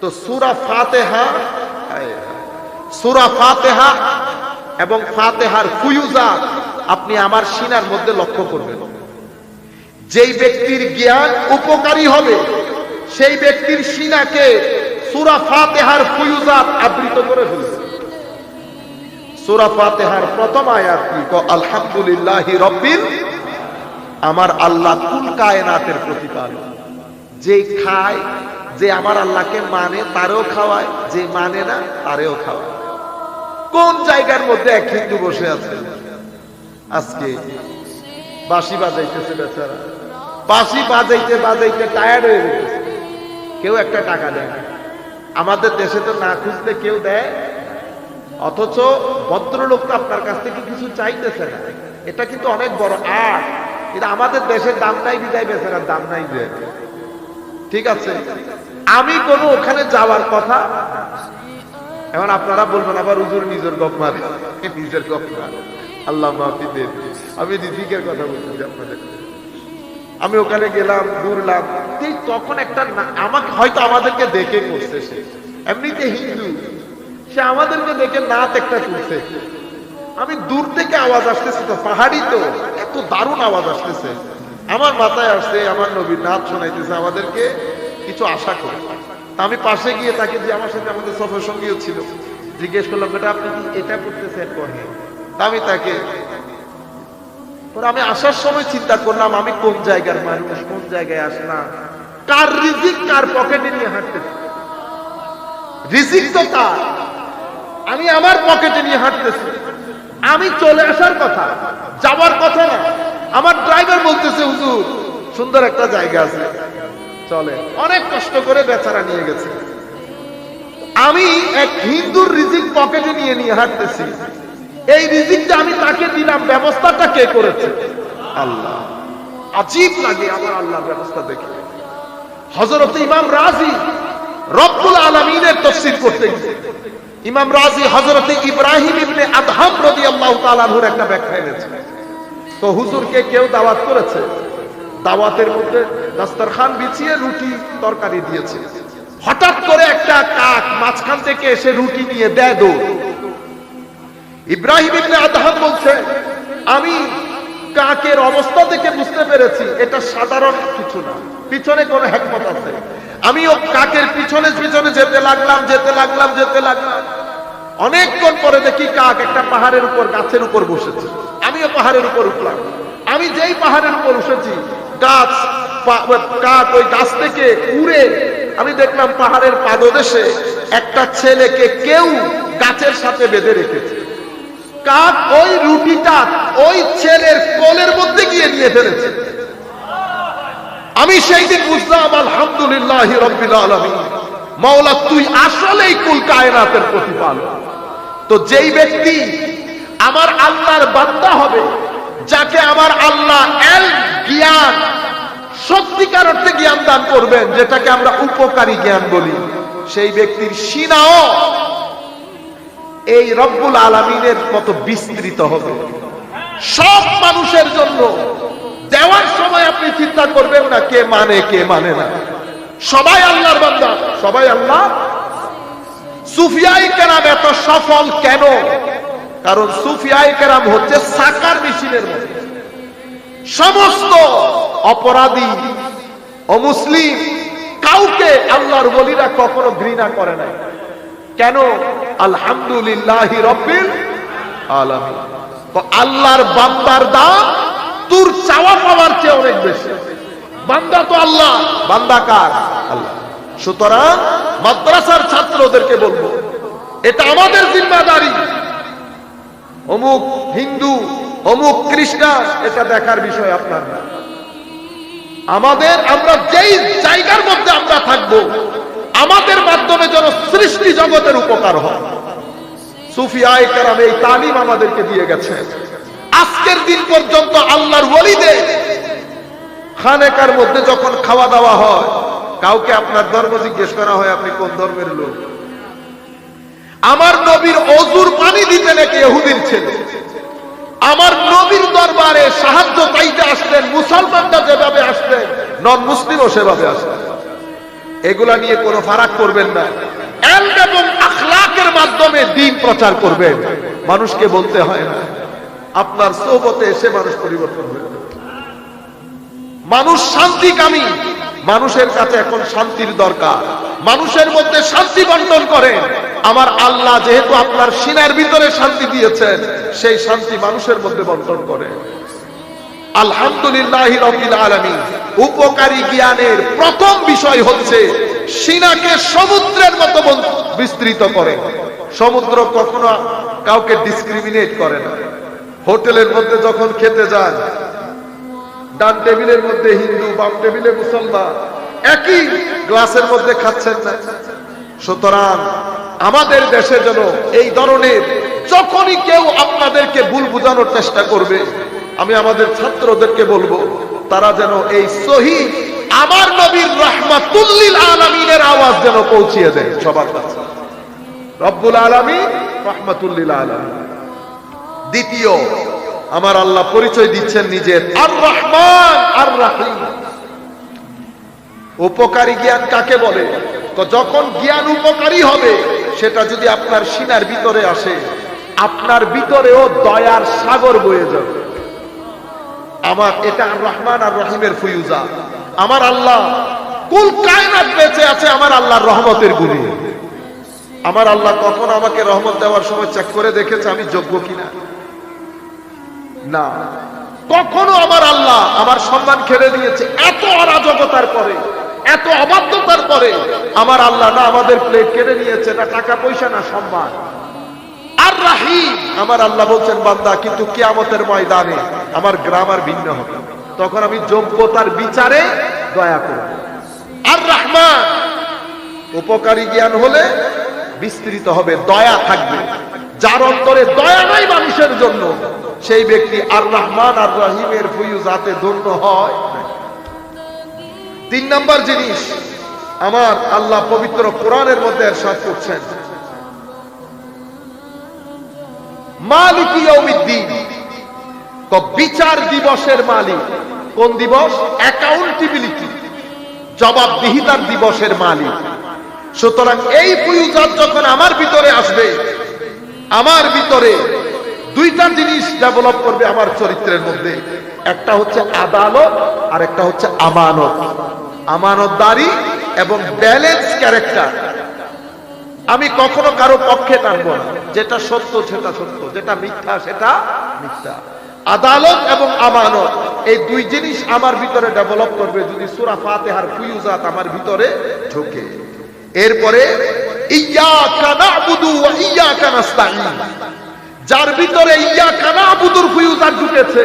তো সুরা ফাতেহা সুরা ফাতেহা এবং ফাতেহার ফুয়ুজা আপনি আমার সিনার মধ্যে লক্ষ্য করবেন। যেই ব্যক্তির জ্ঞান উপকারী হবে, সেই ব্যক্তির সিনাকে সুরা ফাতেহার ফুয়ুজাত আবৃত করে ফেলবে। সুরা ফাতেহার প্রথম আয়াত কি? আলহামদুলিল্লাহি রব্বিল আমার আল্লাহ কুল কায়নাতের প্রতিপালক। যে খায় যে আমার আল্লাহকে মানে তারেও খাওয়ায়, যে মানে না তারেও খাওয়ায়। কোন জায়গার মধ্যে এক হিন্দু বসে আছে? আজকে বাঁশি বাজাইতেছে বেচারা। বাঁশি বাজাইতে বাজাইতে টায়ার্ড হয়ে গেছে। কেউ একটা টাকা দেয় আমাদের দেশে তো না খুঁজতে কেউ দেয় অথচ ভদ্রলোক তো আপনার কাছ থেকে কিছু চাইতেছে না। এটা কিন্তু অনেক বড় আর্ট। কিন্তু আমাদের দেশের দাম নাই বিদায় বেচারার দাম নাই ঠিক আছে? আমি কোনো ওখানে যাওয়ার কথা? এখন আপনারা বলবেন, আবার হুজুর নিজের গপ মারে। নিজের গপ মারে। আল্লাহ মাফি দেন। আমি রিজিকের কথা বলছি আপনাদের। আমি ওখানে গেলাম, ঘুরলাম। এই তখন একটা আমাকে হয়তো আমাদেরকে দেখে করছে সে। এমনিতে হিন্দু। সে আমাদেরকে দেখে নাচ একটা তুলছে। আমি দূর থেকে আওয়াজ আসতেছে তো, পাহাড়ি তো। এত দারুণ আওয়াজ আসতেছে। আমার মাথায় আসছে, আমার নবীর নাচ শোনাইতেছে আমাদেরকে। কিছু আশা করে। আমি পাশে গিয়ে তাকে যে আমার সাথে আমাদের সফর সঙ্গীও ছিল। জিজ্ঞেস করলাম, বেটা, আপনি কি এটা করতেছেন কহে আমি তাকে আমি আসার সময় চিন্তা করলাম, আমি কোন জায়গার মানুষ, কোন জায়গায় আসলাম? কার রিজিক কার পকেটে নিয়ে হাঁটতেছি রিজিক তো তার। আমি আমার পকেটে নিয়ে হাঁটতেছি। আমি চলে আসার কথা, যাওয়ার কথা না। আমার ড্রাইভার বলতেছে, হুজুর, সুন্দর একটা জায়গা আছে। চলে। অনেক কষ্ট করে বেচারা নিয়ে গেছে। আমি এক হিন্দুর রিজিক পকেটে নিয়ে নিয়ে হাঁটতেছি। এই রিজিকটা আমি তাকে দিলাম, ব্যবস্থাটা কে করেছে? আল্লাহ। আজীব লাগে আমার আল্লাহর ব্যবস্থা দেখে। হজরত ইমাম রাজি রব্বুল আলমিনের তফসির করতে ইমাম রাজি হজরত ইব্রাহিম ইবনে আদহাম রাদিয়াল্লাহু তাআলার একটা ব্যাখ্যা এনেছে। তো হুজুরকে কেউ দাওয়াত করেছে? দাওয়াতের মধ্যে দাস্তারখান বিছিয়ে রুটি তরকারি দিয়েছে। হঠাৎ করে একটা কাক মাঝখান থেকে এসে রুটি নিয়ে দেয় দৌড়। ইব্রাহিম ইবনে আদহাম বলছে, আমি কাকের অবস্থা দেখে বুঝতে পেরেছি, এটা সাধারণ কিছু না। পিছনে কোন হ্যাকমত আছে। আমি ও কাকের পিছনে পিছনে যেতে লাগলাম যেতে লাগলাম যেতে লাগলাম। অনেকক্ষণ পরে দেখি কাক একটা পাহাড়ের উপর, গাছের উপর বসেছে। আমিও পাহাড়ের উপর উঠলাম। আমি যেই পাহাড়ের উপর উঠেছি গাছ কাক ওই গাছ থেকে উড়ে আমি দেখলাম পাহাড়ের পাদদেশে একটা ছেলেকে কেউ গাছের সাথে বেঁধে রেখেছে। কাক ওই রুটিটা ওই ছেলের কোলের মধ্যে গিয়ে নিয়ে ফেলেছে। আমি সেই দিন বুঝলাম, আলহামদুলিল্লাহ রব্বিল আলামিন। মাওলা, তুই আসলেই কুল কায়নাতের প্রতিপালক। তো যেই ব্যক্তি আমার আল্লাহর বান্দা হবে যাকে আমার আল্লাহ সত্যিকার অর্থে জ্ঞান দান করবেন, যেটাকে আমরা উপকারী জ্ঞান বলি। সেই ব্যক্তির সিনাও এই রব্বুল আলমিনের মতো বিস্তৃত হবে। সব মানুষের জন্য দেওয়ার সময় আপনি চিন্তা করবেন না, কে মানে কে মানে না। সবাই আল্লাহর বান্দা, সবাই আল্লাহ। সুফিয়াই কেরাম এত সফল কেন? কারণ সুফিয়াই কেরাম হচ্ছে সাকার মেশিনের মতো সমস্ত অপরাধী অমুসলিম কাউকে আল্লাহর বলিরা কখনো ঘৃণা করে নাই। কেন? আলহামদুলিল্লাহ রব্বিল আল্লাহর বান্দার দাম তোর চাওয়া পাওয়ার চেয়ে অনেক বেশি। বান্দা তো আল্লাহ। বান্দা কার? আল্লাহ। সুতরাং মাদ্রাসার ছাত্রদেরকে বলব, এটা আমাদের জিম্মাদারি। অমুক হিন্দু, অমুক খ্রিস্টান এটা দেখার বিষয় আপনার না। আমাদের আমরা যেই জায়গার মধ্যে আমরা থাকব, আমাদের মাধ্যমে যেন সৃষ্টি জগতের উপকার হয়। সুফিয়ায় এই তালিম আমাদেরকে দিয়ে গেছে। আজকের দিন পর্যন্ত আল্লাহর ওলিদের খানেকার মধ্যে যখন খাওয়া দাওয়া হয়, কাউকে আপনার ধর্ম জিজ্ঞেস করা হয়, আপনি কোন ধর্মের লোক? আমার নবীর অজুর পানি দিতে নাকি এহুদির ছেলে? আমার নবীর দরবারে সাহায্য চাইতে আসলেন, মুসলমানরা যেভাবে আসলেন নন মুসলিমও সেভাবে আসলেন এগুলা নিয়ে কোনো ফারাক করবেন না। এবং আখলাকের মাধ্যমে দিন প্রচার করবেন। মানুষকে বলতে হয় না, আপনার সোবতে এসে মানুষ পরিবর্তন হয়ে। মানুষ শান্তিকামী, মানুষের কাছে এখন শান্তির দরকার। মানুষের মধ্যে শান্তি বন্টন করেন। আমার আল্লাহ যেহেতু আপনার সিনার ভিতরে শান্তি দিয়েছেন, সেই শান্তি মানুষের মধ্যে বন্টন করে। আলহামদুলিল্লাহ উপকারী জ্ঞানের প্রথম বিষয় হচ্ছে, সিনাকে সমুদ্রের মতো বিস্তৃত করে। সমুদ্র কখনো কাউকে ডিসক্রিমিনেট করে না। হোটেলের মধ্যে যখন খেতে যান, ডান টেবিলের মধ্যে হিন্দু, বাম টেবিলে মুসলমান, একই গ্লাসের মধ্যে খাচ্ছেন না। সুতরাং আমাদের দেশে যেন এই ধরনের যখনই কেউ আপনাদেরকে ভুল বোঝানোর চেষ্টা করবে, আমি আমাদের ছাত্রদেরকে বলব, তারা যেন এই সহি আমার নবীর রহমাতুল্লিল আলমিনের আওয়াজ যেন পৌঁছিয়ে দেয় সবার কাছে। রব্বুল আলমী রহমাতুল্লিল আলমী দ্বিতীয়, আমার আল্লাহ পরিচয় দিচ্ছেন নিজের আর রহমান আর রাহিম উপকারী জ্ঞান কাকে বলে? তো যখন জ্ঞান উপকারী হবে সেটা যদি আপনার সিনার ভিতরে আসে, আপনার ভিতরেও দয়ার সাগর বয়ে যাবে। আমার এটা রহমান আর রহিমের ফুয়ুজা আমার আল্লাহ কুল কায়নাত বেঁচে আছে আমার আল্লাহর রহমতের গুণে। আমার আল্লাহ কখন আমাকে রহমত দেওয়ার সময় চেক করে দেখেছে আমি যোগ্য কিনা? না। কখনো আমার আল্লাহ আমার সম্মান খেলে নিয়েছে এত অরাজকতার পরে। এত অবাধ্যতার পরে আমার আল্লাহ না আমাদের প্লেট কেড়ে নিয়েছে, না টাকা, পয়সা, না সম্মান। আর রাহিম, আমার আল্লাহ বলছেন, বান্দা, কিন্তু কিয়ামতের ময়দানে আমার গ্রাম আর ভিন্ন হবে। তখন আমি যোগ্যতার বিচারে দয়া করব। আর রহমান, উপকারী জ্ঞান হলে বিস্তৃত হবে, দয়া থাকবে। যার অন্তরে দয়া নাই মানুষের জন্য, সেই ব্যক্তি আর রহমান আর রাহিমের ফুয়ুজাতে ধন্য হয় তিন নম্বর জিনিস, আমার আল্লাহ পবিত্র কোরআনের মধ্যে এরশাদ করছেন। মালিক তো বিচার দিবসের মালিক, কোন দিবস? অ্যাকাউন্টেবিলিটি জবাবদিহিতার দিবসের মালিক। সুতরাং এই পুয়ুজাত যখন আমার ভিতরে আসবে, আমার ভিতরে দুইটা জিনিস ডেভেলপ করবে আমার চরিত্রের মধ্যে। একটা হচ্ছে আদালত আর একটা হচ্ছে আমানত। আমানতদারি এবং ব্যালেন্স ক্যারেক্টার। আমি কখনো কারও পক্ষে টানবো না। যেটা সত্য, সেটা সত্য। যেটা মিথ্যা, সেটা মিথ্যা। আদালত এবং আমানত, এই দুই জিনিস আমার ভিতরে ডেভেলপ করবে যদি সুরা ফাতেহার ফুয়ুজাত আমার ভিতরে ঢোকে। এরপরে ইয়াকা নাবুদু ওয়া ইয়াকা নাস্তাঈন। যার ভিতরে ইয়াকা নাবুদুর ফুয়ুজাত ঢুকেছে,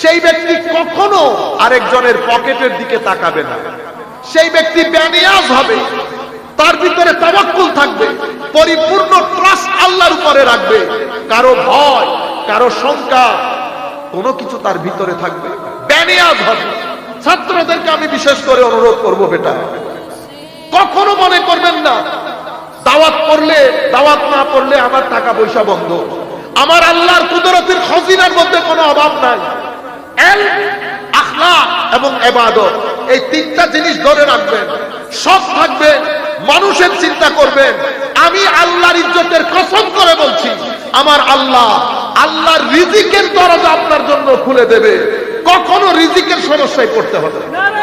সেই ব্যক্তি কখনো আরেকজনের পকেটের দিকে তাকাবে না। সেই ব্যক্তি ব্যানিয়াজ হবে, তার ভিতরে তাবাক্কুল থাকবে, পরিপূর্ণ ট্রাস্ট আল্লাহর উপরে রাখবে। কারও ভয়, কারও শঙ্কা, কোনো কিছু তার ভিতরে থাকবে। ব্যানিয়াজ হবে। ছাত্রদেরকে আমি বিশেষ করে অনুরোধ করব বেটা, কখনো মনে করবেন না, দাওয়াত করলে দাওয়াত না করলে আমার টাকা পয়সা বন্ধ। আমার আল্লাহর কুদরতের খজিনার মধ্যে কোনো অভাব নাই। আখলা এবং এবাদত, এই তিনটা জিনিস ধরে রাখবেন। সব থাকবে, মানুষের চিন্তা করবেন। আমি আল্লাহর ইজ্জতের কসম করে বলছি, আমার আল্লাহ আল্লাহর রিজিকের দরজা আপনার জন্য খুলে দেবে। কখনো রিজিকের সমস্যায় পড়তে হবে না।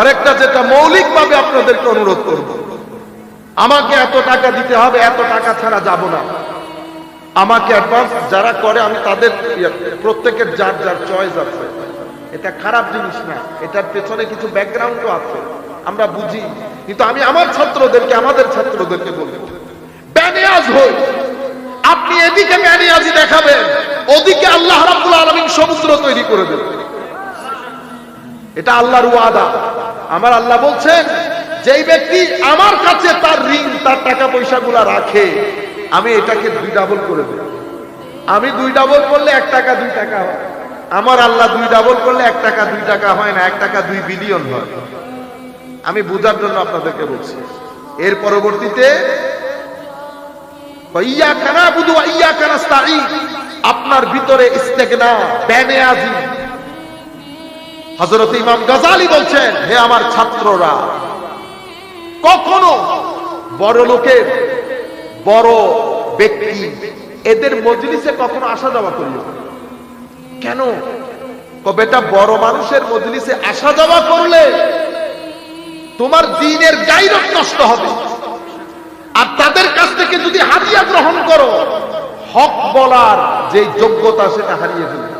আরেকটা যেটা মৌলিকভাবে আপনাদেরকে অনুরোধ করব আমাকে এত টাকা দিতে হবে এত টাকা ছাড়া যাব না। আমাকে অ্যাডভান্স যারা করে আমি তাদের ইয়ে, প্রত্যেকের যার যার চয়েস আছে। এটা খারাপ জিনিস না এটার পেছনে কিছু ব্যাকগ্রাউন্ডও আছে আমরা বুঝি। কিন্তু আমি আমার ছাত্রদেরকে আমাদের ছাত্রদেরকে বলি ব্যানিয়াজ হই। আপনি এদিকে ব্যানিয়াজি দেখাবেন ওদিকে আল্লাহ রাব্বুল আলামিন সমুদ্র তৈরি করে দেবেন এটা আল্লাহর ওয়াদা। আমার আল্লাহ বলছেন, যেই ব্যক্তি আমার কাছে তার ঋণ, তার টাকা পয়সা গুলা রাখে, আমি এটাকে দুই ডাবল করে দেব। আমি দুই ডাবল করলে এক টাকা, দুই টাকা হয়। আমার আল্লাহ দুই ডাবল করলে এক টাকা, দুই টাকা হয় না, এক টাকা, দুই বিলিয়ন হয়। আমি বুঝার জন্য আপনাদেরকে বলছি। এর পরবর্তীতে আপনার ভিতরে হজরত ইমাম গাজালি বলছেন, হে আমার ছাত্ররা, কখনো বড় লোকের বড় ব্যক্তি এদের মজলিসে কখনো আসা যাওয়া করিও না। কেন? বেটা বড় মানুষের মজলিসে আসা যাওয়া করলে তোমার দিনের গাইরত নষ্ট হবে। আর তাদের কাছ থেকে যদি হাদিয়া গ্রহণ করো, হক বলার যে যোগ্যতা সেটা হারিয়ে ফেলবে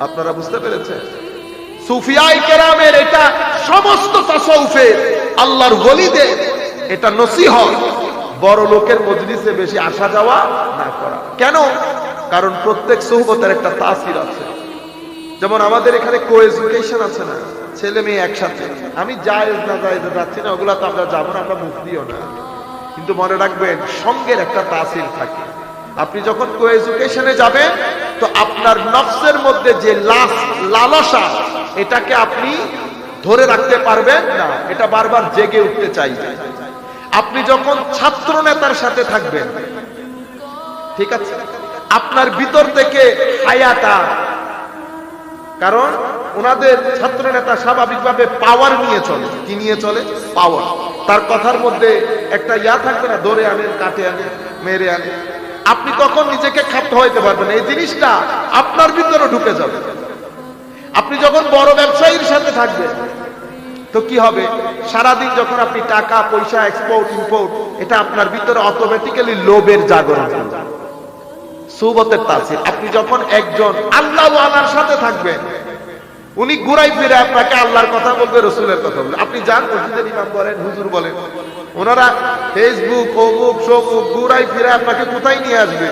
আপনারা বুঝতে পেরেছেন? সুফিয়াই কেরামের এটা সমস্ত তাসাউফের আল্লাহর ওলিদের এটা নসিহত। বড় লোকের মজলিসে বেশি আসা যাওয়া না করা। কেন? কারণ প্রত্যেক সৌবতের একটা তাসির আছে। যেমন আমাদের এখানে কো এডুকেশন আছে না, ছেলে মেয়ে একসাথে। আমি জায়েজ না জায়েজ যাচ্ছি না ওগুলা তো আমরা যাব না, আমরা মুক্তিও না। কিন্তু মনে রাখবেন, সঙ্গের একটা তাসির থাকে। আপনি যখন কো এডুকেশনে যাবেন, তো আপনার নফসের মধ্যে যে লাস লালসা, এটাকে আপনি ধরে রাখতে পারবেন না। এটা বারবার জেগে উঠতে চাই। আপনি যখন ছাত্র নেতার সাথে থাকবেন, ঠিক আছে? আপনার ভিতর থেকে হায়াটা কারণ ওনাদের ছাত্র নেতা স্বাভাবিকভাবে পাওয়ার নিয়ে চলে। কি নিয়ে চলে? পাওয়ার তার কথার মধ্যে একটা ইয়া থাকবে না, ধরে আনে কাটে আনে, মেরে আনে। আপনি তখন নিজেকে খাপ্ত হইতে পারবেন এই জিনিসটা আপনার ভিতরে ঢুকে যাবে। আপনি যখন বড় ব্যবসায়ীর সাথে থাকবেন, তো কি হবে? সারাদিন যখন আপনি টাকা, পয়সা এক্সপোর্ট ইম্পোর্ট এটা আপনার ভিতরে অটোমেটিক্যালি লোভের জাগরণ। সুবতের তাসির আপনি যখন একজন আল্লাহ আল্লাহর সাথে থাকবেন, উনি ঘুরাই ফিরে আপনাকে আল্লাহর কথা বলবে, রসুলের কথা বলবে। আপনি যান, মসজিদের ইমাম বলেন, হুজুর বলেন। ওনারা ফেসবুক অমুক সমুক ঘুরাই ফিরে আপনাকে কোথায় নিয়ে আসবে?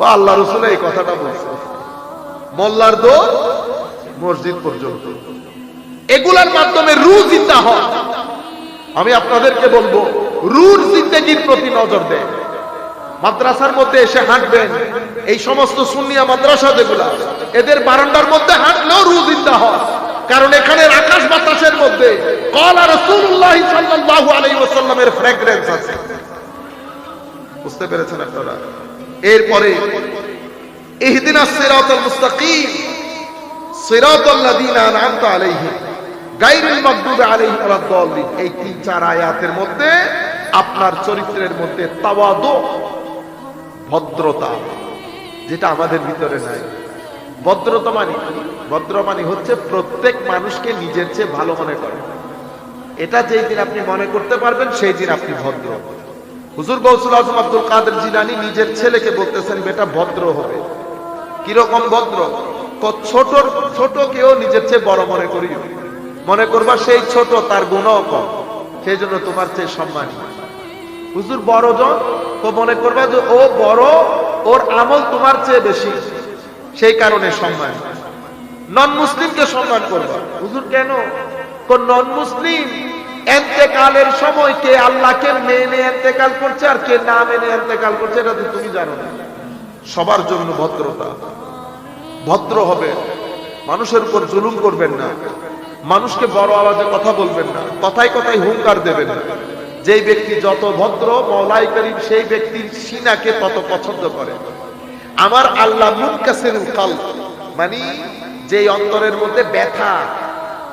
ও আল্লাহ, রসুল এই কথাটা বলছে। মোল্লার দো মসজিদ পর্যন্ত। এগুলার মাধ্যমে রু জিন্দা হয় আমি আপনাদেরকে বলব, রুর জিন্দেগির প্রতি নজর দেয় মাদ্রাসার মধ্যে এসে হাঁটবেন। এই সমস্ত সুন্নিয়া মাদ্রাসা যেগুলা, এদের বারান্দার মধ্যে হাঁটলেও রুজিন্দা হয়। কারণ এখানে আকাশ বাতাসের মধ্যে আছে। বুঝতে পেরেছেন আপনারা? এরপরে মুস্তাকিম আলাইহিম, গায়রুল মাগদুবি আলাইহিম এই তিন চার আয়াতের মধ্যে আপনার চরিত্রের মধ্যে তাওয়াদু ভদ্রতা, যেটা আমাদের ভিতরে নাই। ভদ্রতা মানে ভদ্র মানে হচ্ছে প্রত্যেক মানুষকে নিজের চেয়ে ভালো মনে করে। এটা যেই দিন আপনি মনে করতে পারবেন, সেই দিন আপনি ভদ্র। হুজুর গৌসুল আজম আব্দুল কাদের জিলানি নিজের ছেলেকে বলতেছেন, বেটা, ভদ্র হবে। কীরকম ভদ্র? ছোট ছোট কেউ নিজের চেয়ে বড় মনে করি মনে করবা সেই ছোট, তার গুণও কম। সেই জন্য তোমার চেয়ে সম্মানী। হুজুর বড় জন তো মনে করবা যে ও বড়, ওর আমল তোমার চেয়ে বেশি। সেই কারণে সম্মান। নন মুসলিমকে সম্মান করবা। হুজুর, কেন? কোন নন মুসলিম এন্তেকালের সময় কে আল্লাহকে মেনে এন্তেকাল করছে আর কে না মেনে এন্তেকাল করছে, এটা তো তুমি জানো না। সবার জন্য ভদ্রতা। ভদ্র হবে। মানুষের উপর জুলুম করবেন না। মানুষকে বড় আওয়াজে কথা বলবেন না। কথায় কথায় হুঙ্কার দেবেন না। যেই ব্যক্তি যত ভদ্র মৌলাই করিম, সেই ব্যক্তির সিনাকে তত পছন্দ করে। আমার আল্লাহ মানে যে অন্তরের মধ্যে ব্যথা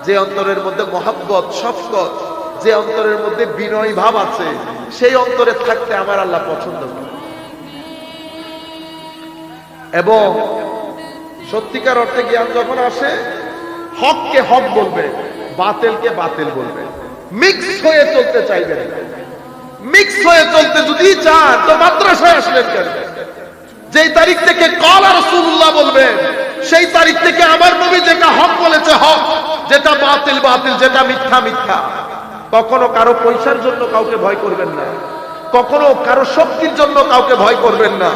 যে অন্তরের মধ্যে মহাব্বত, শফকত যে অন্তরের মধ্যে বিনয় ভাব আছে, সেই অন্তরে থাকতে আমার আল্লাহ পছন্দ করে এবং সত্যিকার অর্থে জ্ঞান যখন আসে, হককে হক বলবে, বাতেলকে বাতিল বলবে। মিক্স হয়ে চলতে চাইবেন। মিক্স হয়ে চলতে যদি চান, তো মাদ্রাসায় আসলেন কেন? যেই তারিখ থেকে কলা রসুল্লাহ বলবেন, সেই তারিখ থেকে আমার নবী যেটা হক বলেছে হক, যেটা বাতিল বাতিল, যেটা মিথ্যা মিথ্যা। কখনো কারও পয়সার জন্য কাউকে ভয় করবেন না। কখনো কারও শক্তির জন্য কাউকে ভয় করবেন না।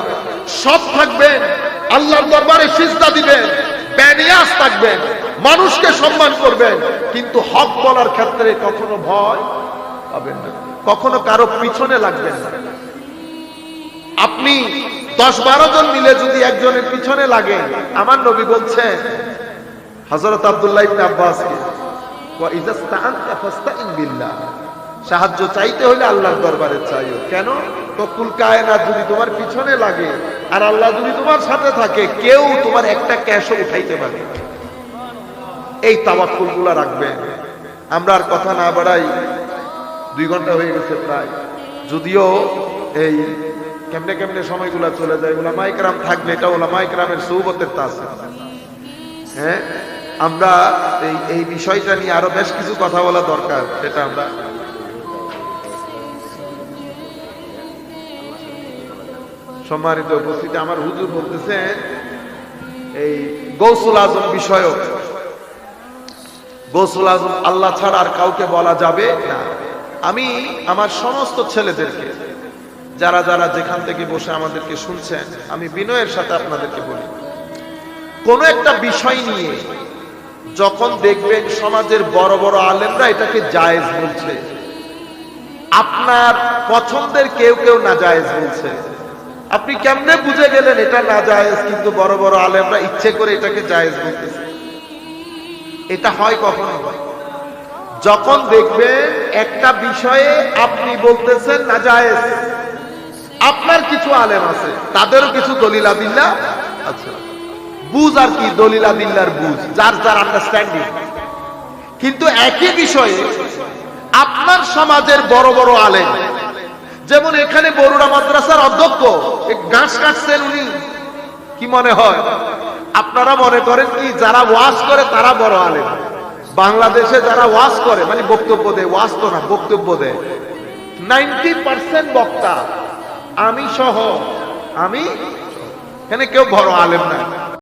সৎ থাকবেন, আল্লাহর দরবারে সিজদা দিবেন ব্যানিয়াস থাকবেন। মানুষকে সম্মান করবেন, কিন্তু হক বলার ক্ষেত্রে কখনো ভয় পাবেন না। কখনো কারও পিছনে লাগবেন না। আপনি দশ বারো জন মিলে যদি একজনের পিছনে লাগে, আমার নবী বলছেন হজরত আবদুল্লাহ সাহায্য চাইতে হলে আল্লাহর দরবারে চাইও। কেন? তকুল কায়নাত যদি তোমার পিছনে লাগে, আর আল্লাহ যদি তোমার সাথে থাকে, কেউ তোমার একটা ক্যাশও উঠাইতে পারে। এই তাওয়াক্কুলগুলা রাখবেন আমরা আর কথা না বাড়াই, দুই ঘণ্টা হয়ে গেছে প্রায়। যদিও এই কেমনে কেমনে সময়গুলা চলে যায় ওলা মাইকরাম থাকলে এটা ওলা মাইকরামের সৌবতের তা আছে হ্যাঁ? আমরা এই এই বিষয়টা নিয়ে আরও বেশ কিছু কথা বলা দরকার, সেটা আমরা সম্মানিত উপস্থিতি, আমার হুজুর বলতেছেন, এই গৌসুল আজম বিষয়ক গৌসুল আজম আল্লাহ ছাড়া আর কাউকে বলা যাবে না। আমি আমার সমস্ত ছেলেদেরকে, যারা যারা যেখান থেকে বসে আমাদেরকে শুনছেন, আমি বিনয়ের সাথে আপনাদেরকে বলি। কোন একটা বিষয় নিয়ে যখন দেখবেন সমাজের বড় বড় আলেমরা এটাকে জায়েজ বলছে, আপনার পছন্দের কেউ কেউ না জায়েজ বলছে। আপনি কেমনে বুঝে গেলেন এটা না জায়েজ, কিন্তু বড় বড় আলেমরা ইচ্ছে করে এটাকে জায়েজ বলতেছে? এটা হয় কখনো? যখন দেখবেন একটা বিষয়ে আপনি বলতেছেন না জায়েজ, আপনার কিছু আলেম আছে, তাদেরও কিছু দলিলা দিল্লা আছে। বুঝ আর কি, দলিলা দিল্লার বুঝ, যার যার আন্ডারস্ট্যান্ডিং কিন্তু একই বিষয়ে আপনার সমাজের বড় বড় আলেম, যেমন এখানে বরুড়া মাদ্রাসার অধ্যক্ষ গাছ কাটছেন উনি, কি মনে হয়? আপনারা মনে করেন কি, যারা ওয়াশ করে তারা বড় আলেম। বাংলাদেশে যারা ওয়াজ করে মানে বক্তব্য দেয়, ওয়াজ তো না, বক্তব্য দেয়। নাইনটি পার্সেন্ট বক্তা, আমি সহ, আমি, এখানে কেউ বড় আলেম না।